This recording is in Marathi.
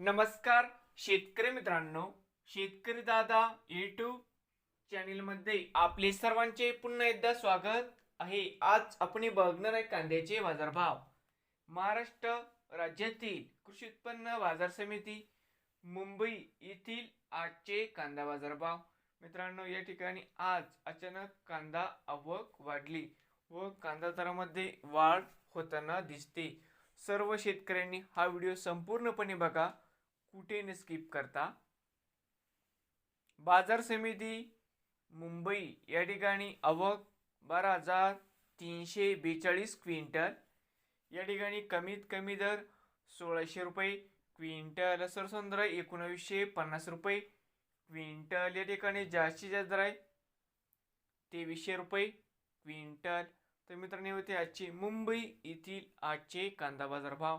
नमस्कार शेतकरी मित्रांनो शेतकरी दादा युट्यूब चॅनेलमध्ये आपले सर्वांचे पुन्हा एकदा स्वागत आहे. आज आपण बघणार आहे कांद्याचे बाजारभाव. महाराष्ट्र राज्यातील कृषी उत्पन्न बाजार समिती मुंबई येथील आजचे कांदा बाजारभाव. मित्रांनो या ठिकाणी आज अचानक कांदा आवक वाढली व कांदा दरामध्ये वाढ होताना दिसते. सर्व शेतकऱ्यांनी हा व्हिडिओ संपूर्णपणे बघा. कुठे न स्किप करता? बाजार समिती मुंबई या ठिकाणी आवक बारा हजार तीनशे बेचाळीस क्विंटल या ठिकाणी कमीत कमी दर सोळाशे रुपये क्विंटल सरसंद्र एकोणावीसशे पन्नास रुपये क्विंटल या ठिकाणी जास्तीत जास्त दर आहे तेवीसशे रुपये क्विंटल. तर मित्रांनो होते आजचे मुंबई येथील आजचे कांदा बाजार भाव.